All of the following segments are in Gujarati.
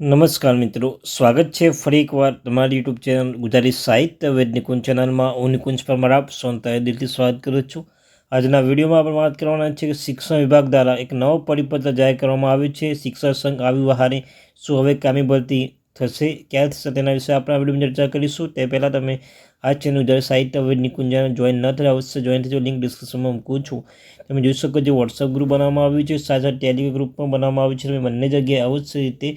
નમસ્કાર મિત્રો, સ્વાગત છે ફરી એકવાર તમારી યુટ્યુબ ચેનલ ગુજરાતી સાહિત્ય વેદ ચેનલમાં. હું નિકુંજ પરમાર, આપ સોનતાએ દિલથી સ્વાગત કરું છું. આજના વિડીયોમાં આપણે વાત કરવાના છે કે શિક્ષણ વિભાગ દ્વારા એક નવો પરિપત્ર જાહેર કરવામાં આવ્યો છે. શિક્ષણ સંઘ આવી વહારે શું હવે કામી ભરતી થશે. ક્યાં થશે તેના વિશે આપણે આ વિડીયોમાં ચર્ચા કરીશું. તે પહેલાં તમે આ ચેનલ જ્યારે સાહિત્ય હવે નિકુંજને જોઈન ન થયા અવશ્ય જોઈન થજો. લિંક ડિસ્ક્રિપ્શનમાં મૂકું છું. તમે જોઈ શકો છો વોટ્સઅપ ગ્રુપ બનાવવામાં આવ્યું છે. સાથે ટેલિગ્રામ ગ્રુપ પણ બનાવવામાં આવ્યું છે. તમે બંને જગ્યાએ અવશ્ય રીતે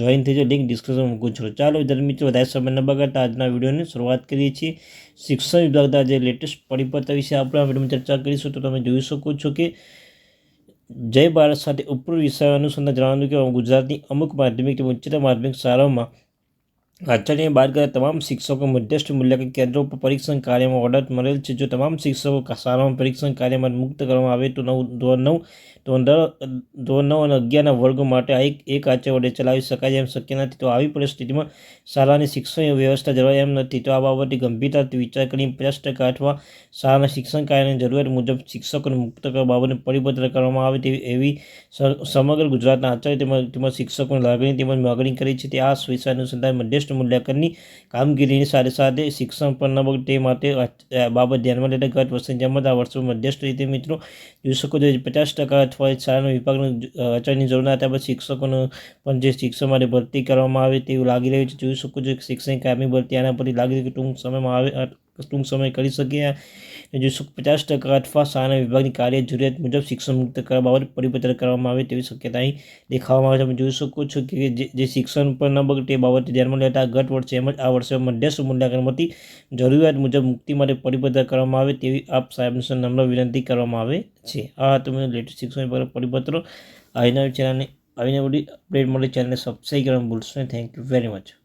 જોઈન થજો. લિંક ડિસ્ક્રિપ્શનમાં મૂકું છું. ચાલો, વિદ્યાર્થી મિત્રો, વધારે સમય ન બગાડતા આજના વિડીયોની શરૂઆત કરીએ છીએ. શિક્ષણ વિભાગના જે લેટેસ્ટ પરિપત્ર વિશે આપણે આ વિડીયોમાં ચર્ચા કરીશું. તો તમે જોઈ શકો છો કે જય ભારત સાથે ઉપર વિષય અનુસંધાન જણાવ્યું કે ગુજરાતની અમુક માધ્યમિક તેમજ ઉચ્ચતર માધ્યમિક શાળાઓમાં આચાર્ય બાદ ગયા તમામ શિક્ષકો મધ્યસ્થ મૂલ્યાંકન કેન્દ્રો પર પરીક્ષણ કાર્યમાં ઓર્ડર મળેલ છે. જો તમામ શિક્ષકો શાળામાં પરીક્ષણ કાર્યમાં મુક્ત કરવામાં આવે તો નવ, ધોરણ નવ, ધોરણ ધોરણ નવ અને અગિયારના વર્ગો માટે આ એક એક આચાર્ય વડે ચલાવી શકાય એમ શક્ય નથી. તો આવી પરિસ્થિતિમાં શાળાની શિક્ષણ વ્યવસ્થા જળવાય એમ નથી. તો આ બાબતે ગંભીરતાથી વિચાર કરી પચાસ ટકા અથવા શાળાના શિક્ષણ કાર્યની જરૂરિયાત મુજબ શિક્ષકોને મુક્ત કરવા બાબતને પરિપત્ર કરવામાં આવે તેવી, એવી સમગ્ર ગુજરાતના આચાર્ય તેમજ તેમજ શિક્ષકોની લાગણી તેમજ માગણી કરી છે. તે આ વિષય અનુસંધાન મધ્યસ્થ મૂલ્યાંકનની કામગીરીની સાથે સાથે શિક્ષણ પણ ન તે માટે બાબત ધ્યાનમાં લેતા ગત વર્ષની જેમ આ વર્ષો મધ્યસ્થ રીતે મિત્રો જોઈ શકો છો. પચાસ ટકા અથવા શાળાના વિભાગનું અચારની જરૂર ના હતા શિક્ષકોનું પણ જે શિક્ષણ માટે ભરતી કરવામાં આવે તેવું લાગી રહ્યું છે. જોઈ શકો છો શિક્ષણ કાયમી ભરતી આના પરથી લાગી રહ્યું કે ટૂંક સમયમાં આવે ટૂંક સમય કરી શકીએ જોઈશું પચાસ ટકા અથવા શાળાના વિભાગની કાર્ય જરૂરિયાત મુજબ શિક્ષણ મુક્ત કરવા બાબત પરિપત્ર કરવામાં આવે તેવી શક્યતા અહીં દેખાવામાં આવે છે. તમે જોઈ શકો છો કે જે શિક્ષણ પર ન બગડે તે બાબતે ધ્યાનમાં લેતા ગત વર્ષે એમ જ આ વર્ષે મધ્યસ્થ મૂલ્યાંકનમાંથી જરૂરિયાત મુજબ મુક્તિ માટે પરિપત્ર કરવામાં આવે તેવી આપ સાહેબ નમ્ર વિનંતી કરવામાં આવે છે. આ તમે લેટેસ્ટ શિક્ષણ વિભાગ પરિપત્રો. આવીને ચેનલને આવીને બધી અપડેટ મળે ચેનલને સબસ્ક્રાઈબ કરવાનું ભૂલશો થેન્ક યુ વેરી મચ